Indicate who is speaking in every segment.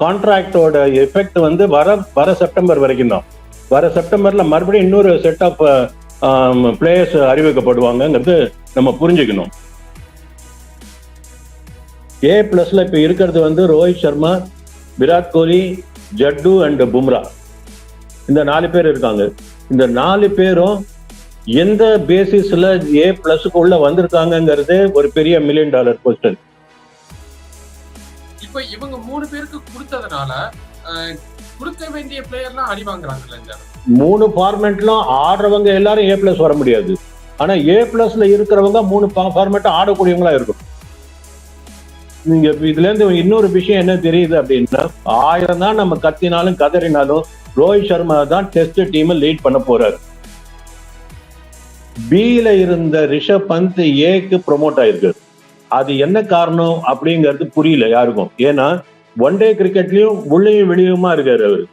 Speaker 1: கான்ட்ராக்டோட effect வந்து வர வர செப்டம்பர் வரைக்கும் தான். வர செப்டம்பர்ல மறுபடியும் இன்னொரு செட் ஆஃப் பிளேயர்ஸ் அறிவிக்கப்படுவாங்கங்கிறது நம்ம புரிஞ்சுக்கணும். ஏ பிளஸ்ல இப்ப இருக்கிறது வந்து ரோஹித் சர்மா விராட் கோலி ஜட்டு அண்ட் பும்ரா. இந்த நாலு பேர் இருக்காங்க. இந்த நாலு பேரும் எந்த பேசிஸ்ல ஏ பிளஸ்க்கு உள்ள வந்திருக்காங்கங்கிறது ஒரு பெரிய மில்லியன் டாலர் கொஸ்டின்
Speaker 2: இப்ப இவங்க மூணு பேருக்கு கொடுத்ததுனால கொடுக்க வேண்டிய பிளேயர்லாம் அடி வாங்குறாங்கல்ல
Speaker 1: மூணு ஃபார்மேட்லாம் ஆடுறவங்க எல்லாரும் ஏ பிளஸ் வர முடியாது. ஆனா ஏ பிளஸ்ல இருக்கிறவங்க மூணு ஃபார்மேட்டும் ஆடக்கூடியவங்களா இருக்கும் நீங்க இதுல இருந்து இன்னொரு விஷயம் என்ன தெரியுது அப்படின்னா ஆயிரம் தான் நம்ம கத்தினாலும் கதறினாலும் ரோஹித் சர்மா தான் டெஸ்ட் டீம் லீட் பண்ண போறாரு. பில இருந்த ரிஷப் பந்த் ஏக்கு ப்ரொமோட் ஆயிருக்கு அது என்ன காரணம் அப்படிங்கிறது புரியல யாருக்கும். ஏன்னா ஒன் டே கிரிக்கெட்லயும் உள்ளேயும் வெளியுமா இருக்காரு அவர்.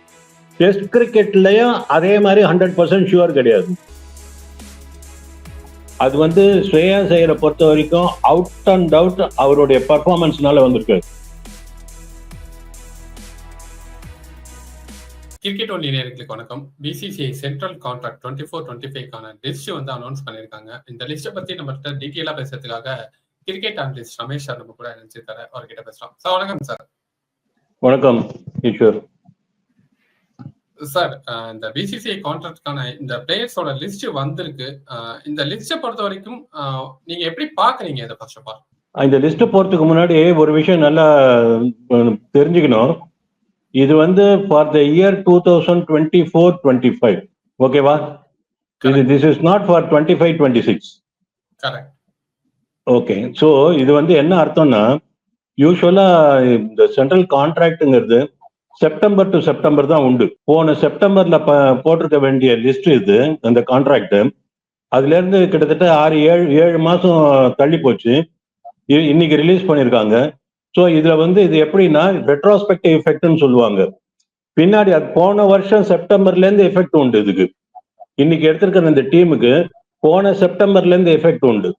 Speaker 1: டெஸ்ட் கிரிக்கெட்லயும் அதே மாதிரி ஹண்ட்ரட் பர்சன்ட் ஷுவர் கிடையாது. அது வந்து ஸ்ரேயா செய்யற பொறுத்த வரைக்கும் அவுட் அண்ட் அவுட் அவருடைய பர்ஃபார்மன்ஸ்னால வந்திருக்கு
Speaker 2: கிரிக்கெட் ஒன்லி நேர்களுக்கு வணக்கம். BCCI central contract twenty four twenty ஃபைவ்க்கான list வந்து அனௌன்ஸ் பண்ணியிருக்காங்க. இந்த லிஸ்ட்டை பற்றி நம்மகிட்ட டீட்டெயிலாக பேசுறதுக்காக கிரிக்கெட் அனலிஸ்ட் ரமேஷ் சார் நம்ம கூட நினைச்சிருக்காரு அவர்கிட்ட பேசலாம். சார் வணக்கம் சார்
Speaker 1: வணக்கம் ஈஸ்வர்
Speaker 2: சார் இந்த பிசிசிஐ கான்ட்ராக்ட்கான இந்த பிளேயர்ஸோட லிஸ்ட் வந்திருக்கு. இந்த லிஸ்ட்டை பொறுத்த வரைக்கும் நீங்க எப்படி பாக்குறீங்க இதை ஃபர்ஸ்ட் ஆஃப் ஆல்
Speaker 1: இந்த லிஸ்ட் போறதுக்கு முன்னாடி ஒரு விஷயம் நல்லா தெரிஞ்சுக்கணும். இது வந்து for the year two thousand twenty four twenty five ஓகேவா இது this is not for twenty five twenty six
Speaker 2: correct
Speaker 1: okay so இது வந்து என்ன அர்த்தம்னா யூஸ்வலா இந்த சென்ட்ரல் கான்ட்ராக்ட்ங்கிறது செப்டம்பர் டு செப்டம்பர் தான் உண்டு. போன செப்டம்பர்ல போட்டிருக்க வேண்டிய லிஸ்ட் இது அந்த கான்ட்ராக்ட் அதுல இருந்து கிட்டத்தட்ட ஆறு ஏழு ஏழு மாசம் தள்ளி போச்சு. இ- இன்னைக்கு ரிலீஸ் பண்ணியிருக்காங்க ஸோ இதுல வந்து இது எப்படின்னா ரெட்ரோஸ்பெக்டிவ் எஃபெக்ட்னு சொல்லுவாங்க. பின்னாடி அது போன வருஷம் செப்டம்பர்ல இருந்து எஃபெக்ட் உண்டு இதுக்கு. இன்னைக்கு எடுத்திருக்கிற இந்த டீமுக்கு போன செப்டம்பர்ல இருந்து எஃபெக்ட் உண்டு.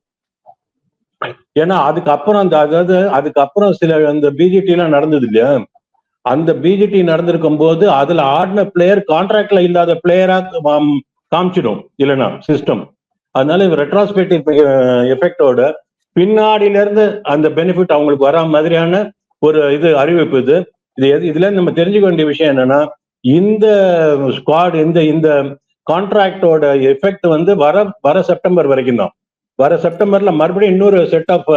Speaker 1: ஏன்னா அதுக்கப்புறம் அந்த அதாவது அதுக்கப்புறம் சில அந்த பிஜிடி எல்லாம் நடந்தது இல்லையா? அந்த பிஜிடி நடந்திருக்கும் போது அதுல ஆடின பிளேயர் கான்ட்ராக்ட்ல இல்லாத பிளேயரா காமிச்சிடும் இல்லைன்னா சிஸ்டம் அதனால ரெட்ராஸ்பெக்டிவ் எஃபெக்டோட பின்னாடியில இருந்து அந்த பெனிஃபிட் அவங்களுக்கு வரா மாதிரியான ஒரு இது அறிவிப்பு இது. இது எது இதுல இருந்து நம்ம தெரிஞ்சுக்க வேண்டிய விஷயம் என்னன்னா இந்த ஸ்குவாட் இந்த இந்த கான்ட்ராக்டோட எஃபெக்ட் வந்து வர வர செப்டம்பர் வரைக்கும் தான். வர செப்டம்பர்ல மறுபடியும் இன்னொரு செட் ஆஃப்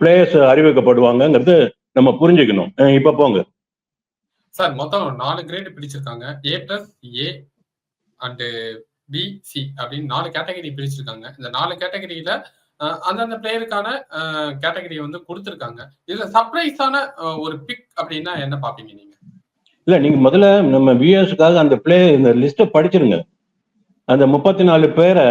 Speaker 1: பிளேயர்ஸ் அறிவிக்கப்படுவாங்கங்கிறது நம்ம புரிஞ்சுக்கணும். இப்ப போங்க.
Speaker 2: சார் மொத்தம் நாலு கிரேட் பிரிச்சிருக்காங்க. A plus A and B C அப்படின்னு நாலு கேட்டகரி பிரிச்சிருக்காங்க. இந்த நாலு கேட்டகரியில அந்தந்த பிளேயருக்கான கேட்டகரியை வந்து கொடுத்துருக்காங்க. இதுல சர்ப்ரைஸான ஒரு பிக் அப்படின்னா என்ன பாப்பீங்க நீங்க?
Speaker 1: இல்ல நீங்க முதல்ல நம்ம விஎஸ்க்காக அந்த பிளே இந்த லிஸ்ட்டை படிச்சிருங்க. அந்த முப்பத்தி நாலு பேரை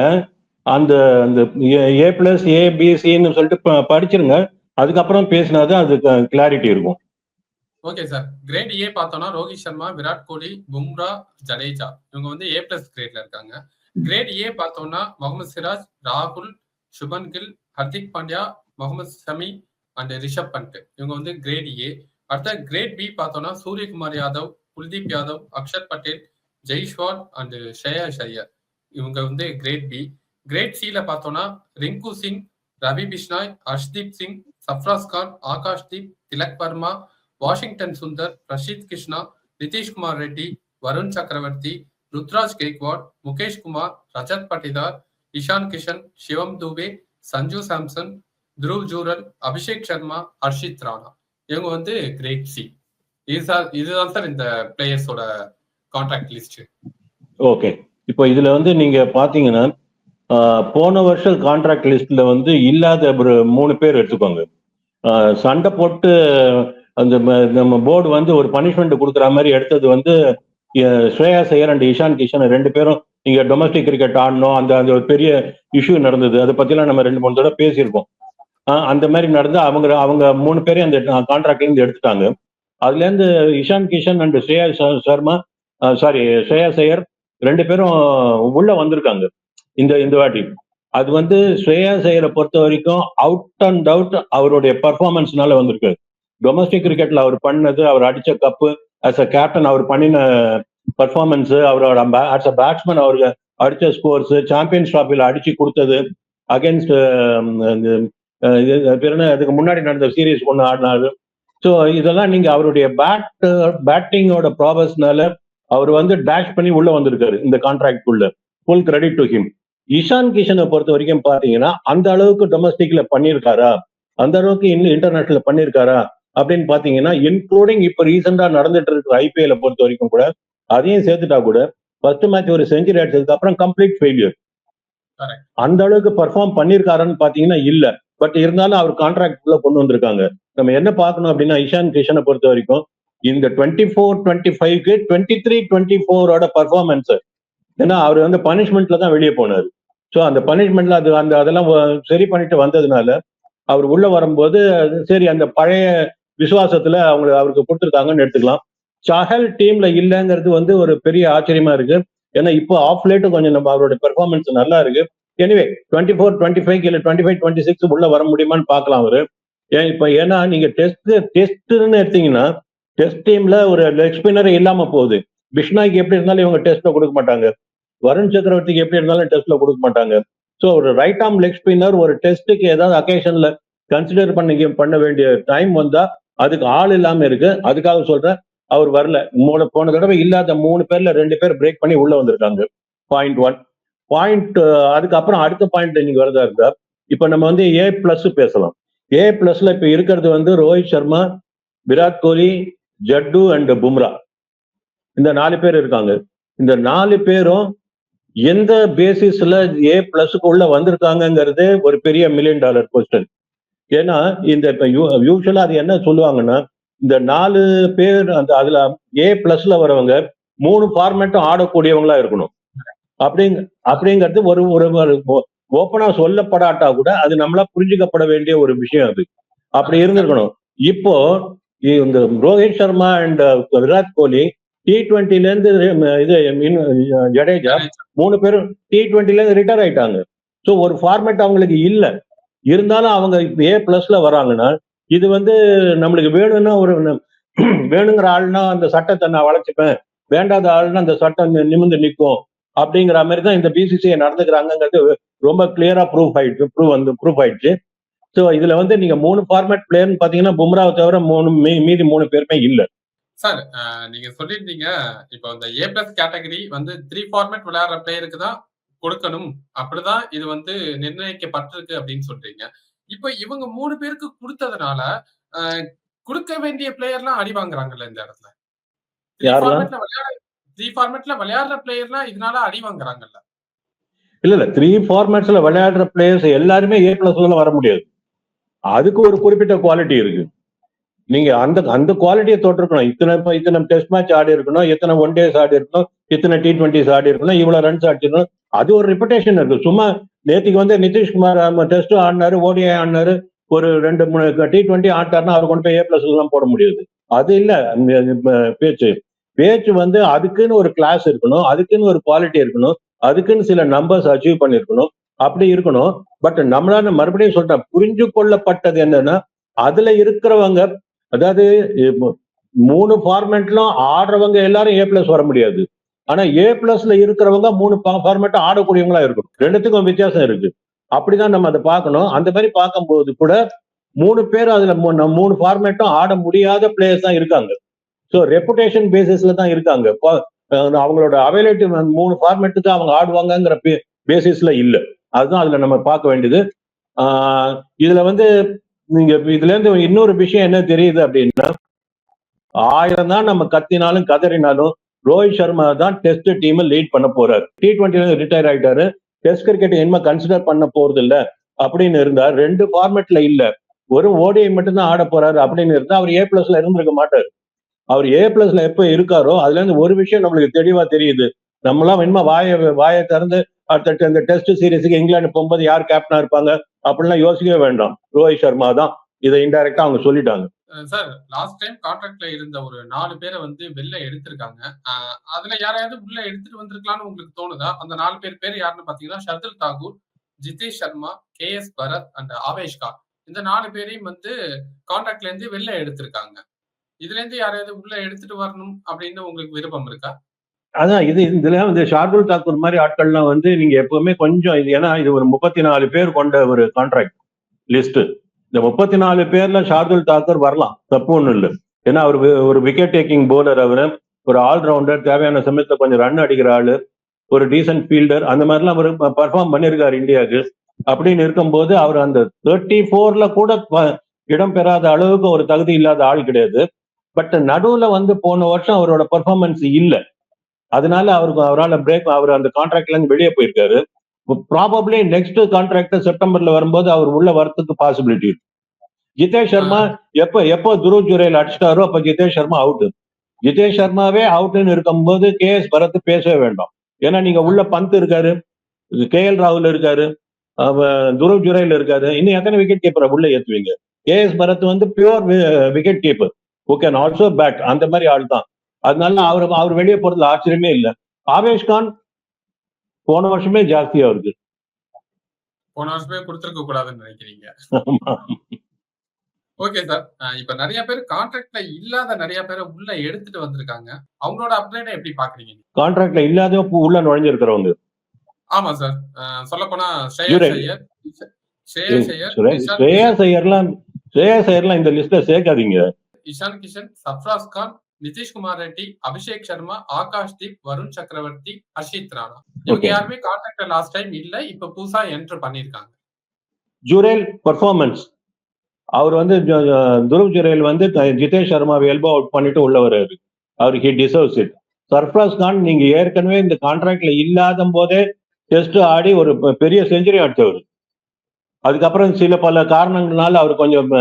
Speaker 1: அந்த அந்த ஏ பிளஸ் ஏ பிஎஸ்சின்னு சொல்லிட்டு ப- படிச்சிருங்க. அதுக்கப்புறம் பேசினாதான் அது கிளாரிட்டி இருக்கும்.
Speaker 2: ஓகே சார் கிரேட் ஏ பார்த்தோம்னா ரோஹித் சர்மா விராட் கோலி பும்ரா ஜடேஜா. இவங்க வந்து ஏ பிளஸ் கிரேட்ல இருக்காங்க. கிரேட் ஏ பார்த்தோம்னா முகமது சிராஜ் ராகுல் சுபன் கில் ஹர்திக் பாண்டியா முகமது ஷமி அண்ட் ரிஷப் பண்ட் இவங்க வந்து கிரேட் ஏ அடுத்த கிரேட் பி பார்த்தோம்னா சூரியகுமார் யாதவ் குல்தீப் யாதவ் அக்ஷர் பட்டேல் ஜெய்ஷ்வால் அண்ட் ஷேயா ஷையர். இவங்க வந்து கிரேட் பி கிரேட் சில பார்த்தோம்னா ரிங்கு சிங் ரவி பிஷ்னாய் ஹர்ஷ்தீப் சிங் சஃப்ராஸ் கான் ஆகாஷ் தீப் திலக் வர்மா வாஷிங்டன் சுந்தர் ரஷீத் கிருஷ்ணா நிதிஷ்குமார் ரெட்டி வருண் சக்கரவர்த்தி ருத்ராஜ் கெய்க்வாட் முகேஷ் குமார் ரஜத் பட்டிதார் இஷான் கிஷன் சிவம் துபே சஞ்சு சாம்சன் துருவ் ஜூரல் அபிஷேக் சர்மா ஹர்ஷித் ராணா. இவங்க வந்து கிரேட் சி இதுதான் இதுதான் சார் இந்த பிளேயர்ஸோட கான்ட்ராக்ட் லிஸ்ட்
Speaker 1: ஓகே இப்போ இதுல வந்து நீங்க பாத்தீங்கன்னா போன வருஷம் கான்ட்ராக்ட் லிஸ்ட்ல வந்து இல்லாத ஒரு மூணு பேர் எடுத்துக்கோங்க. சண்டை போட்டு அந்த நம்ம போர்டு வந்து ஒரு பனிஷ்மெண்ட் கொடுக்குற மாதிரி எடுத்தது வந்து ஸ்ரேயா சையர் அண்ட் இஷான் கிஷன் ரெண்டு பேரும் நீங்க டொமஸ்டிக் கிரிக்கெட் ஆடணும். அந்த அந்த ஒரு பெரிய இஷ்யூ நடந்தது. அதை பத்திலாம் நம்ம ரெண்டு மூணு தடவை பேசியிருக்கோம் அந்த மாதிரி நடந்து அவங்க அவங்க மூணு பேரையும் அந்த கான்ட்ராக்ட்ல இருந்து எடுத்துட்டாங்க. அதுல இருந்து இஷான் கிஷன் அண்ட் ஸ்ரேயா சர்மா சாரி ஸ்ரேயா சையர் ரெண்டு பேரும் உள்ள வந்திருக்காங்க. இந்த இந்த வாட்டி. அது வந்து ஸ்ரேயா ஐயரை பொறுத்த வரைக்கும் அவுட் அண்ட் அவுட் அவருடைய பர்ஃபார்மன்ஸ்னால வந்திருக்கு. டொமஸ்டிக் கிரிக்கெட்ல அவர் பண்ணது அவர் அடிச்ச கப்பு ஆஸ் அ கேப்டன் அவர் பண்ணின பர்ஃபார்மன்ஸ் அவரோட ஆஸ் அ பேட்ஸ்மேன் அவருக்கு அடிச்ச ஸ்கோர்ஸ் சாம்பியன்ஸ் ட்ராஃபியில் அடிச்சு கொடுத்தது அகேன்ஸ்ட் அதுக்கு முன்னாடி நடந்த சீரீஸ் ஒன்று ஆடினாரு. ஸோ இதெல்லாம் நீங்க அவருடைய பேட் பேட்டிங்கோட ப்ராபஸ்னால அவர் வந்து டேஷ் பண்ணி உள்ள வந்திருக்காரு இந்த கான்ட்ராக்ட் உள்ள. Full credit to him Ishan கிஷனை பொறுத்த வரைக்கும் பாத்தீங்கன்னா அந்த அளவுக்கு டொமஸ்டிக்ல பண்ணியிருக்காரா? அந்த அளவுக்கு இன்னும் இன்டர்நேஷனல் பண்ணியிருக்காரா? அப்படின்னு பாத்தீங்கன்னா இன்க்ளூடிங் இப்ப ரீசெண்டா நடந்துட்டு இருக்கிற ஐபிஎல்ல பொறுத்த வரைக்கும் கூட அதையும் சேர்த்துட்டா கூட ஃபர்ஸ்ட் மேட்ச் ஒரு செஞ்சுரி அடிச்சதுக்கு அப்புறம் கம்ப்ளீட் ஃபெயிலியர். அந்த அளவுக்கு பர்ஃபார்ம் பண்ணியிருக்காருன்னு பாத்தீங்கன்னா இல்ல. பட் இருந்தாலும் அவர் கான்ட்ராக்ட் உள்ள கொண்டு வந்திருக்காங்க. நம்ம என்ன பார்க்கணும் அப்படின்னா இஷான் கிஷனை பொறுத்த வரைக்கும் இந்த டுவெண்ட்டி ஃபோர் டுவெண்ட்டி ஃபைவ்க்கு டுவெண்ட்டி த்ரீ டுவெண்ட்டி ஃபோரோட பர்ஃபார்மன்ஸ் ஏன்னா அவர் வந்து பனிஷ்மெண்ட்ல தான் வெளியே போனார். ஸோ அந்த பனிஷ்மெண்ட்ல அது அந்த அதெல்லாம் சரி பண்ணிட்டு வந்ததுனால அவர் உள்ள வரும்போது அது சரி அந்த பழைய விசுவாசத்துல அவங்க அவருக்கு கொடுத்துருக்காங்கன்னு எடுத்துக்கலாம். சஹல் டீம்ல இல்லைங்கிறது வந்து ஒரு பெரிய ஆச்சரியமா இருக்கு. ஏன்னா இப்போ ஆஃப் லேட்டு கொஞ்சம் நம்ம அவரோட பெர்ஃபார்மன்ஸ் நல்லா இருக்கு. Anyway twenty four twenty five இல்லை டுவெண்ட்டி ஃபைவ் டுவெண்ட்டி சிக்ஸ் உள்ள வர முடியுமான்னு பார்க்கலாம் அவரு. ஏன் இப்போ ஏன்னா நீங்க டெஸ்ட் டெஸ்ட்னு எடுத்தீங்கன்னா டெஸ்ட் டீம்ல ஒரு லெக் ஸ்பின்னரே இல்லாம போகுது. பிஷ்னாய்க்கு எப்படி இருந்தாலும் இவங்க டெஸ்ட்ல கொடுக்க மாட்டாங்க. வருண் சக்கரவர்த்திக்கு எப்படி இருந்தாலும் டெஸ்ட்ல கொடுக்க மாட்டாங்க. ஸோ ஒரு ரைட் ஆர்ம் லெக் ஸ்பின்னர் ஒரு டெஸ்ட்டுக்கு ஏதாவது அக்கேஷன்ல கன்சிடர் பண்ண பண்ண வேண்டிய டைம் வந்தா அதுக்கு ஆள் இல்லாம இருக்கு. அதுக்காக சொல்றேன் அவர் வரல. மூணு போன தடவை இல்லாத மூணு பேர்ல ரெண்டு பேர் பிரேக் பண்ணி உள்ள வந்திருக்காங்க. பாயிண்ட் ஒன் பாயிண்ட் அதுக்கப்புறம் அடுத்த பாயிண்ட் நீங்க வரதா இருந்தா இப்ப நம்ம வந்து ஏ பிளஸ் பேசலாம். ஏ பிளஸ்ல இப்ப இருக்கிறது வந்து ரோஹித் சர்மா விராட் கோலி ஜட்டு அண்ட் பும்ரா. இந்த நாலு பேர் இருக்காங்க. இந்த நாலு பேரும் எந்த பேசிஸ்ல ஏ பிளஸுக்கு உள்ள வந்திருக்காங்கங்கிறது ஒரு பெரிய மில்லியன் டாலர் கொஸ்டின் ஏன்னா இந்த இப்போ யூஸ்வலா அது என்ன சொல்லுவாங்கன்னா இந்த நாலு பேர் அந்த அதுல ஏ பிளஸ்ல வரவங்க மூணு ஃபார்மேட்டும் ஆடக்கூடியவங்களா இருக்கணும். அப்படிங்க அப்படிங்கிறது ஒரு ஒரு ஓப்பனா சொல்லப்படாட்டா கூட அது நம்மளா புரிஞ்சுக்கப்பட வேண்டிய ஒரு விஷயம் அது. அப்படி இருந்திருக்கணும். இப்போ இந்த ரோஹித் சர்மா அண்ட் விராட் கோலி டி டுவெண்ட்டில இருந்து இது ஜடேஜா மூணு பேரும் டி டுவெண்ட்டில இருந்து ரிட்டையர் ஆயிட்டாங்க. ஸோ ஒரு ஃபார்மேட் அவங்களுக்கு இல்ல. இருந்தாலும் அவங்க ஏ பிளஸ்ல வராங்கன்னா இது வந்து நம்மளுக்கு வேணும்னா ஒரு வேணுங்கிற ஆள்னா அந்த சட்டத்தை நான் வளைச்சுப்பேன் வேண்டாத ஆள்னா அந்த சட்டம் நிமிந்து நிற்கும். அப்படிங்கிற மாதிரி தான் இந்த பிசிசிஐ நடந்துக்கிறாங்கிறது ரொம்ப கிளியரா ப்ரூஃப் ஆயிடுச்சு ப்ரூவ் வந்து ப்ரூஃப் ஆயிடுச்சு. ஸோ இதுல வந்து நீங்க மூணு ஃபார்மேட் பிளேயர்னு பாத்தீங்கன்னா பும்ராவை தவிர மூணு மீதி மூணு பேருமே இல்ல.
Speaker 2: சார் நீங்க சொல்லியிருந்தீங்க இப்போ இந்த ஏ பிளஸ் கேட்டகரி வந்து த்ரீ ஃபார்மேட் விளையாடுற பிளேயருக்கு தான் கொடுக்கணும். அப்படிதான் இது வந்து நிர்ணயிக்கப்பட்டிருக்கு அப்படின்னு சொல்றீங்க. இப்போ இவங்க மூணு பேருக்கு கொடுத்ததுனால கொடுக்க வேண்டிய பிளேயர்லாம் அடி வாங்குறாங்கல்ல இந்த இடத்துல. த்ரீ ஃபார்மேட்ல விளையாடுற பிளேயர்லாம் இதனால அடி வாங்குறாங்கல்ல.
Speaker 1: இல்ல இல்ல. த்ரீ ஃபார்மேட்ஸ்ல விளையாடுற பிளேயர்ஸ் எல்லாருமே ஏ பிளஸ்ல வர முடியாது. அதுக்கு ஒரு குறிப்பிட்ட குவாலிட்டி இருக்கு. நீங்க அந்த அந்த குவாலிட்டியை தொட்டிருக்கணும். இத்தனை இத்தனை டெஸ்ட் மேட்ச் ஆடி இருக்கணும் எத்தனை ஒன் டேஸ் ஆடி இருக்கணும் இத்தனை டி டுவெண்ட்டிஸ் ஆடி இருக்கணும் இவ்வளவு ரன்ஸ் ஆடிச்சிருக்கணும் அது ஒரு ரெப்புடேஷன் இருக்கு. சும்மா நேற்றுக்கு வந்து நிதிஷ்குமார் டெஸ்ட் ஆடினாரு ஓடிஐ ஆடினாரு ஒரு ரெண்டு மூணு டி டுவெண்ட்டி ஆட்டாருன்னா அவர் கொண்டு போய் ஏ பிளஸ் எல்லாம் போட முடியாது. அது இல்ல. பேச்சு. பேச்சு வந்து அதுக்குன்னு ஒரு கிளாஸ் இருக்கணும் அதுக்குன்னு ஒரு குவாலிட்டி இருக்கணும் அதுக்குன்னு சில நம்பர்ஸ் அச்சீவ் பண்ணிருக்கணும். அப்படி இருக்கணும். பட் நம்மளால மறுபடியும் சொல்றேன் புரிஞ்சு கொள்ளப்பட்டது என்னன்னா அதுல இருக்கிறவங்க அதாவது மூணு ஃபார்மேட்லாம் ஆடுறவங்க எல்லாரும் ஏ பிளஸ் வர முடியாது. ஆனா ஏ பிளஸ்ல இருக்கிறவங்க மூணு ஃபார்மேட்டும் ஆடக்கூடியவங்களா இருக்கும் ரெண்டுத்துக்கும் வித்தியாசம் இருக்கு. அப்படிதான் நம்ம அதை பார்க்கணும். அந்த மாதிரி பார்க்கும்போது கூட மூணு பேர் அதுல மூணு ஃபார்மேட்டும் ஆட முடியாத பிளேயர்ஸ் தான் இருக்காங்க. ஸோ ரெப்புடேஷன் பேசிஸ்ல தான் இருக்காங்க. அவங்களோட அவைலபிலிட்டி மூணு ஃபார்மேட்டுக்கு அவங்க ஆடுவாங்கங்கிற பேசிஸ்ல இல்லை. அதுதான் அதுல நம்ம பார்க்க வேண்டியது. இதுல வந்து நீங்க இதுல இருந்து இன்னொரு விஷயம் என்ன தெரியுது அப்படின்னா ஆயிரம் தான் நம்ம கத்தினாலும் கதறினாலும் ரோஹித் சர்மா தான் டெஸ்ட் டீம் லீட் பண்ண போறாரு. டி டுவெண்ட்டில ரிட்டையர் ஆயிட்டாரு. டெஸ்ட் கிரிக்கெட் இனிமே கன்சிடர் பண்ண போறது இல்ல அப்படின்னு இருந்தா ரெண்டு ஃபார்மேட்ல இல்ல. ஒரு ஓடிஐ மட்டும் தான் ஆட போறாரு அப்படின்னு இருந்தா அவர் ஏ பிளஸ்ல இருந்திருக்க மாட்டாரு. அவர் ஏ பிளஸ்ல எப்ப இருக்காரோ அதுல இருந்து ஒரு விஷயம் நம்மளுக்கு தெளிவா தெரியுது. நம்மளாம் இனிமே வாய வாயை திறந்து அடுத்த இந்த டெஸ்ட் சீரீஸுக்கு இங்கிலாந்து போகும்போது யார் கேப்டனா இருப்பாங்க? அப்படிலாம் யோசிக்கவே வேண்டாம். ரோஹித் சர்மா தான். இதை இன்டைரக்டா அவங்க சொல்லிட்டாங்க.
Speaker 2: சார் லாஸ்ட் டைம் கான்ட்ராக்ட்ல இருந்த ஒரு நாலு பேரை வந்து வெளில எடுத்திருக்காங்க. அதுல யாரையாவது உள்ள எடுத்துட்டு வந்திருக்கலாம்னு உங்களுக்கு தோணுதா? அந்த நாலு பேர் பேர் யாருன்னு பாத்தீங்கன்னா Shardul Thakur Jitesh Sharma K S Bharat and Avesh Khan இந்த நாலு பேரையும் வந்து கான்ட்ராக்ட்ல இருந்து வெளில எடுத்திருக்காங்க. இதுல இருந்து யாரையாவது உள்ள எடுத்துட்டு வரணும் அப்படின்னு உங்களுக்கு விருப்பம் இருக்கா?
Speaker 1: அதான் இது இதுல வந்து ஷார்துல் தாக்கூர் மாதிரி ஆட்கள்லாம் வந்து நீங்க எப்பவுமே கொஞ்சம் இது ஏன்னா இது ஒரு முப்பத்தி நாலு பேர் கொண்ட ஒரு கான்ட்ராக்ட் லிஸ்ட் இந்த முப்பத்தி நாலு பேர்ல ஷார்துல் தாக்கூர் வரலாம். தப்பு ஒண்ணும் இல்லை. ஏன்னா அவர் ஒரு விக்கெட் டேக்கிங் போலர் அவரு. ஒரு ஆல்ரவுண்டர் தேவையான சமயத்துல கொஞ்சம் ரன் அடிக்கிற ஆளு. ஒரு டீசன்ட் ஃபீல்டர் அந்த மாதிரிலாம் அவர் பர்ஃபார்ம் பண்ணியிருக்காரு இந்தியாவுக்கு. அப்படின்னு இருக்கும்போது அவர் அந்த தேர்ட்டி ஃபோர்ல கூட இடம் பெறாத அளவுக்கு ஒரு தகுதி இல்லாத ஆள் கிடையாது. பட் நடுவுல வந்து போன வருஷம் அவரோட பெர்ஃபார்மன்ஸ் இல்லை. அதனால அவருக்கு அவரால் பிரேக் அவர் அந்த கான்ட்ராக்ட்ல இருந்து வெளியே போயிருக்காரு. ப்ராபப்ளி நெக்ஸ்ட் கான்ட்ராக்ட் செப்டம்பர்ல வரும்போது அவர் உள்ள வரத்துக்கு பாசிபிலிட்டி இருக்கு. ஜிதேஷ் சர்மா எப்ப எப்போ துருவ் ஜுரேல் அடிச்சிட்டாரோ அப்ப ஜிதேஷ் சர்மா அவுட் ஜிதேஷ் சர்மாவே அவுட்னு இருக்கும்போது கே எஸ் பரத் பேசவே வேண்டாம். ஏன்னா நீங்க உள்ள பந்த் இருக்காரு கே எல் ராகுல் இருக்காரு துருவ் ஜுரேல் இருக்காரு. இன்னும் எத்தனை விக்கெட் கீப்பரை உள்ள ஏத்துவீங்க? கே எஸ் பரத் வந்து pure wicket keeper okay also bat அந்த மாதிரி ஆள் தான் அதனால அவர் அவர் வெளியே போறதுல ஆச்சரியமே இல்லை. ஆவேஷ் கான் போன வருஷமே ஜாஸ்தியா இருக்கு
Speaker 2: போன வருஷமே கொடுத்துருக்க கூடாதுன்னு நினைக்கிறீங்க. ஓகே சார் இப்ப நிறைய பேர் கான்ட்ராக்ட்ல இல்லாத நிறைய பேரை உள்ள எடுத்துட்டு வந்திருக்காங்க. அவங்களோட அப்டேட்டை எப்படி பாக்குறீங்க?
Speaker 1: கான்ட்ராக்ட்ல இல்லாத உள்ள நுழைஞ்சிருக்கிறவங்க.
Speaker 2: ஆமா சார் சொல்ல போனா ஸ்ரேயாஸ்
Speaker 1: ஐயர்லாம் ஸ்ரேயாஸ் ஐயர்லாம் இந்த லிஸ்ட்ல சேர்க்காதீங்க.
Speaker 2: இஷான் கிஷன் சப்ராஸ் கான் நிதிஷ்குமார் ரெட்டி அபிஷேக் சர்மா ஆகாஷ் தீப் வருண் சக்கரவர்த்தி ஹர்ஷித் ராணா. இவங்க. யாருமே கான்ட்ராக்ட்ல லாஸ்ட் டைம் இல்ல இப்ப புதுசா என்டர் பண்ணிருக்காங்க.
Speaker 1: ஜுரேல் பர்ஃபார்மன்ஸ் அவர் வந்து துருவ் ஜுரேல் வந்து ஜிதேஷ் சர்மாவை எல்போ அவுட் பண்ணிட்டு உள்ள வர்றாரு. அவர் he deserves it Sarfaraz Khan நீங்க ஏற்கனவே இந்த கான்ட்ராக்ட்ல இல்லாத போதே டெஸ்ட் ஆடி ஒரு பெரிய செஞ்சுரி அடிச்சவர். அதுக்கப்புறம் சில பல காரணங்களால அவர் கொஞ்சம்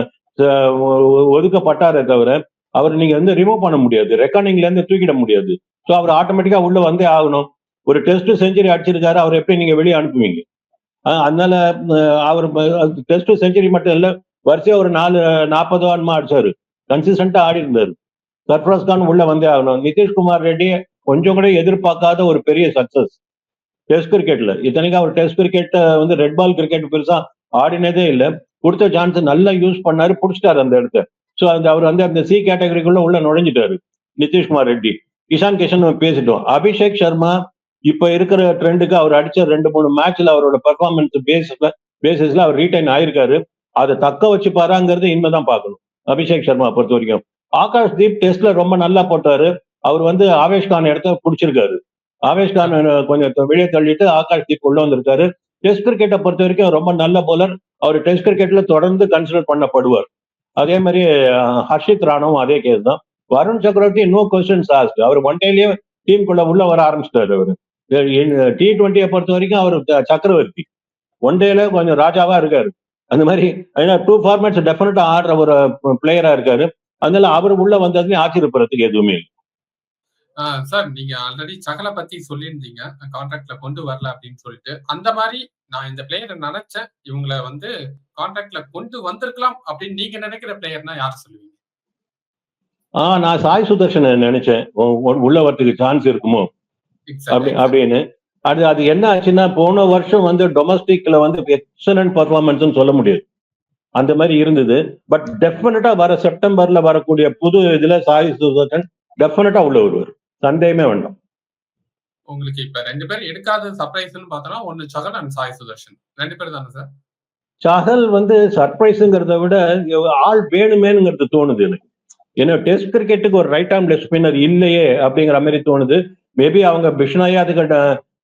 Speaker 1: ஒதுக்கப்பட்டாரே தவிர அவர் நீங்க வந்து ரிமூவ் பண்ண முடியாது. ரெக்கார்டிங்ல இருந்து தூக்கிட முடியாது. ஸோ அவர் ஆட்டோமேட்டிக்கா உள்ள வந்தே ஆகணும். ஒரு டெஸ்ட் செஞ்சுரி அடிச்சிருக்காரு அவர் எப்படி நீங்க வெளியே அனுப்புவீங்க? அதனால அவர் டெஸ்ட் செஞ்சுரி மட்டும் இல்ல வரிசையா ஒரு நாலு நாற்பது ஆன்மா அடிச்சாரு. கன்சிஸ்டண்டா ஆடி இருந்தாரு. சர்ஃப்ராஸ் கான் உள்ள வந்தே ஆகணும். நிதிஷ்குமார் ரெட்டி கொஞ்சம் கூட எதிர்பார்க்காத ஒரு பெரிய சக்சஸ் டெஸ்ட் கிரிக்கெட்ல இத்தனைக்கும் அவர் டெஸ்ட் கிரிக்கெட் வந்து ரெட் பால் கிரிக்கெட் பெருசா ஆடினதே இல்ல. கொடுத்த சான்ஸ் நல்லா யூஸ் பண்ணாரு புடிச்சிட்டாரு அந்த இடத்த. ஸோ அந்த அவர் வந்து அந்த சி கேட்டகரிக்குள்ள உள்ள நுழைஞ்சிட்டாரு. நிதிஷ்குமார் ரெட்டி. இஷான் கிஷன் நம்ம பேசிட்டோம். அபிஷேக் சர்மா இப்ப இருக்கிற ட்ரெண்டுக்கு அவர் அடிச்ச ரெண்டு மூணு மேட்ச்ல அவரோட பெர்ஃபார்மன்ஸ் பேசிஸ்ல பேசிஸ்ல அவர் ரீடைன் ஆயிருக்காரு. அதை தக்க வச்சு பாராங்கிறது இனிமேதான் பார்க்கணும். அபிஷேக் சர்மா பொறுத்த வரைக்கும். ஆகாஷ் தீப் டெஸ்ட்ல ரொம்ப நல்லா போட்டாரு. அவர் வந்து ஆவேஷ் கான் இடத்த பிடிச்சிருக்காரு. ஆவேஷ் கான் கொஞ்சம் வெளியே தள்ளிட்டு ஆகாஷ் தீப் உள்ள வந்திருக்காரு. டெஸ்ட் கிரிக்கெட்டை பொறுத்த வரைக்கும் ரொம்ப நல்ல போலர் அவர் டெஸ்ட் கிரிக்கெட்ல தொடர்ந்து கன்சிடர் பண்ணப்படுவார். அதே மாதிரி ஹர்ஷித் ராணாவும் அதே கேஸ் தான். Varun Chakravarthy no questions ask அவர் ஒன் டேலயே டீமுக்குள்ள உள்ள வர ஆரம்பிச்சிட்டாரு அவர். டி டுவெண்ட்டியை பொறுத்த வரைக்கும் அவர் சக்கரவர்த்தி. ஒன் டேல கொஞ்சம் ராஜாவா இருக்காரு. அந்த மாதிரி ஏன்னா டூ ஃபார்மேட்ஸ் டெஃபினட்டா ஆடுற ஒரு பிளேயரா இருக்காரு. அதனால அவர் உள்ள வந்ததுலயும் ஆச்சரியப்படுறதுக்கு எதுவுமே இல்லை.
Speaker 2: சார் நீங்க ஆல்ரெடி சகல பத்தி சொல்லியிருந்தீங்க. கான்ட்ராக்ட்ல கொண்டு வரல அப்படின்னு சொல்லிட்டு. அந்த மாதிரி நான் இந்த பிளேயரை நினைச்சேன். இவங்கள வந்து கான்ட்ராக்ட்ல கொண்டு வந்திருக்கலாம் அப்படின்னு நீங்க நினைக்கிற பிளேயர்னா யார் சொல்லுவீங்க?
Speaker 1: ஆ நான் சாய் சுதர்ஷனை நினைச்சேன். உள்ள வரதுக்கு சான்ஸ் இருக்குமோ? அப்படி. அப்படின்னு. அது அது என்ன ஆச்சுன்னா போன வருஷம் வந்து டொமஸ்டிக்ல வந்து எக்ஸலன்ட் பர்ஃபார்மன்ஸ் சொல்ல முடியாது. அந்த மாதிரி இருந்தது. பட் டெஃபினட்டா வர செப்டம்பர்ல வரக்கூடிய புது இதுல சாய் சுதர்ஷன் டெஃபினட்டா உள்ள வருவார். சந்தேகமே வேண்டாம்.
Speaker 2: உங்களுக்கு இப்ப ரெண்டு பேர் எடுக்காத சர்ப்ரைஸ்னு பார்த்தோம்னா ஒன்னு சகல் அண்ட் சாய் சுதர்ஷன். ரெண்டு பேர் தானே சார்?
Speaker 1: சஹல் வந்து சர்ப்ரைஸுங்கிறத விட ஆள் வேணுமேனுங்கிறது தோணுது எனக்கு. ஏன்னா டெஸ்ட் கிரிக்கெட்டுக்கு ஒரு ரைட் ஆர்ம் லெஃப்ட் ஸ்பின்னர் இல்லையே அப்படிங்கிற மாதிரி தோணுது. மேபி அவங்க பிஷ்னாயா அதுக்கு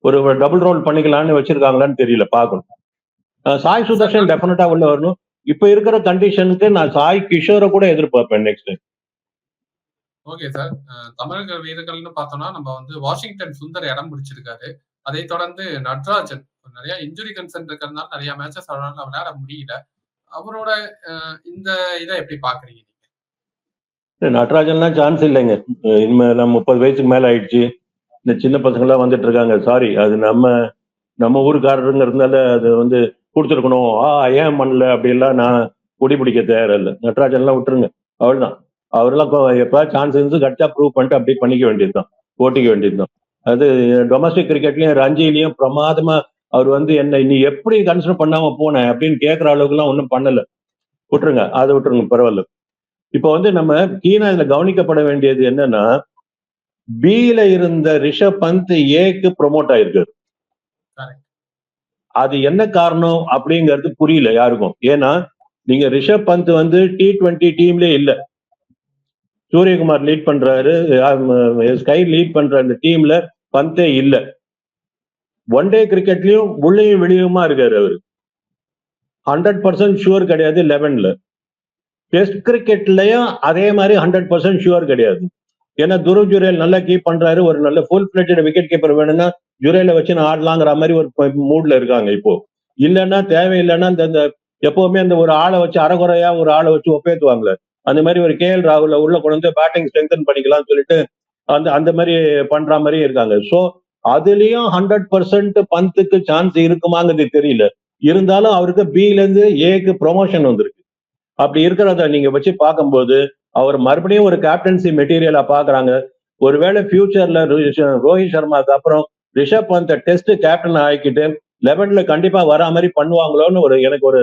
Speaker 1: ஒரு டபுள் ரோல் பண்ணிக்கலாம்னு வச்சிருக்காங்களான்னு தெரியல பார்க்கணும். சாய் சுதர்ஷன் டெஃபினட்டா உள்ள வரணும். இப்ப இருக்கிற கண்டிஷனுக்கு நான் சாய் கிஷோரை கூட எதிர்பார்ப்பேன் நெக்ஸ்ட்
Speaker 2: ஓகே சார். தமிழக வீரர்கள்னு பார்த்தோம்னா நம்ம வந்து வாஷிங்டன் சுந்தர் இடம் பிடிச்சிருக்காரு. அதை தொடர்ந்து நட்ராஜன். நிறைய இன்ஜுரி கன்சர்ன் இருக்கிறதுனால நிறைய மேட்சஸ் அவரால் விளையாட முடியல. அவரோட இந்த இதை எப்படி பாக்குறீங்க நீங்க?
Speaker 1: நடராஜன்லாம் சான்ஸ் இல்லைங்க. இனிமேல் இனிமேலாம் முப்பது வயசுக்கு மேல ஆயிடுச்சு. இந்த சின்ன பசங்களாம் வந்துட்டு இருக்காங்க. சாரி அது நம்ம நம்ம ஊருக்காரருங்கிறதுனால அது வந்து கொடுத்துருக்கணும். ஆ ஏன் பண்ணல அப்படிலாம் நான் குடி பிடிக்க தயாரில்லை. நடராஜன்லாம் விட்டுருங்க. அவ்வளோதான் அவரெல்லாம் எப்ப சான்ஸ் இருந்து கரெக்டா ப்ரூவ் பண்ணிட்டு அப்படி பண்ணிக்க வேண்டியதுதான். ஓட்டிக்க வேண்டியதுதான். அது டொமஸ்டிக் கிரிக்கெட்லயும் ரஞ்சிலையும் பிரமாதமா அவர் வந்து என்ன நீ எப்படி கன்சிடர் பண்ணாம போன அப்படின்னு கேட்கற அளவுக்குலாம் ஒன்றும் பண்ணல. விட்டுருங்க. அதை விட்டுருங்க. பரவாயில்ல. இப்போ வந்து நம்ம கீனா இதுல கவனிக்கப்பட வேண்டியது என்னன்னா பில இருந்த ரிஷப் பந்த் ஏக்கு ப்ரொமோட் ஆயிருக்கு. அது என்ன காரணம் அப்படிங்கிறது புரியல யாருக்கும். ஏன்னா நீங்க ரிஷப் பந்த் வந்து டி டுவெண்ட்டி டீம்ல இல்ல. சூரியகுமார் லீட் பண்றாரு. ஸ்கை லீட் பண்ற அந்த டீம்ல பந்தே இல்ல. ஒன் டே கிரிக்கெட்லயும் உள்ளேயும் வெளியுமா இருக்காரு அவரு. ஹண்ட்ரட் பர்சன்ட் ஷுவர் கிடையாது லெவன்ல டெஸ்ட் கிரிக்கெட்லயும் அதே மாதிரி ஹண்ட்ரட் பர்சன்ட் ஷுவர் கிடையாது. ஏன்னா துருவ் ஜுரேல் நல்லா கீப் பண்றாரு. ஒரு நல்ல ஃபுல் பிளேட்டட் விக்கெட் கீப்பர் வேணும்னா ஜுரேல வச்சு நான் ஆடலாங்கிற மாதிரி ஒரு மூட்ல இருக்காங்க இப்போ. இல்லைன்னா தேவையில்லைன்னா இந்த எப்பவுமே அந்த ஒரு ஆளை வச்சு அறகுறையா ஒரு ஆளை வச்சு ஒப்பேத்துவாங்களே. அந்த மாதிரி ஒரு கே எல் ராகுல உள்ள கொண்டு வந்து பேட்டிங் ஸ்ட்ரெங்தன் பண்ணிக்கலாம்னு சொல்லிட்டு அந்த அந்த மாதிரி பண்ற மாதிரி இருக்காங்க. சோ அதுலயும் ஹண்ட்ரட் பர்சன்ட் பந்துக்கு சான்ஸ் இருக்குமாங்கிறது தெரியல. இருந்தாலும் அவருக்கு பில இருந்து ஏக்கு ப்ரொமோஷன் வந்திருக்கு. அப்படி இருக்கிறத நீங்க வச்சு பார்க்கும்போது அவர் மறுபடியும் ஒரு கேப்டன்சி மெட்டீரியலா பாக்குறாங்க ஒருவேளை ஃபியூச்சர்ல ரோஹித் சர்மாக்கு அப்புறம் ரிஷப் பந்த டெஸ்ட் கேப்டன் ஆக்கிட்டு லெவன்ல கண்டிப்பா வரா மாதிரி பண்ணுவாங்களோன்னு ஒரு எனக்கு ஒரு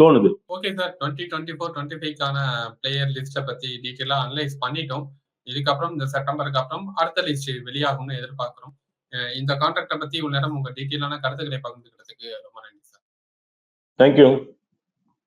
Speaker 1: தோணுது.
Speaker 2: Okay sir twenty twenty four twenty ஃபைவ்க்கான player லிஸ்ட்டை பத்தி டீட்டெயிலாக அனலைஸ் பண்ணிட்டோம். இதுக்கப்புறம் இந்த செப்டம்பருக்கு அப்புறம் அடுத்த லிஸ்ட் வெளியாகும்னு எதிர்பார்க்கிறோம். இந்த கான்ட்ராக்டை பத்தி இவ்வளவு நேரம் உங்க டீட்டெயிலான கருத்துக்களை பகிர்ந்துக்கிறதுக்கு ரொம்ப நன்றி சார்
Speaker 1: தேங்க்யூ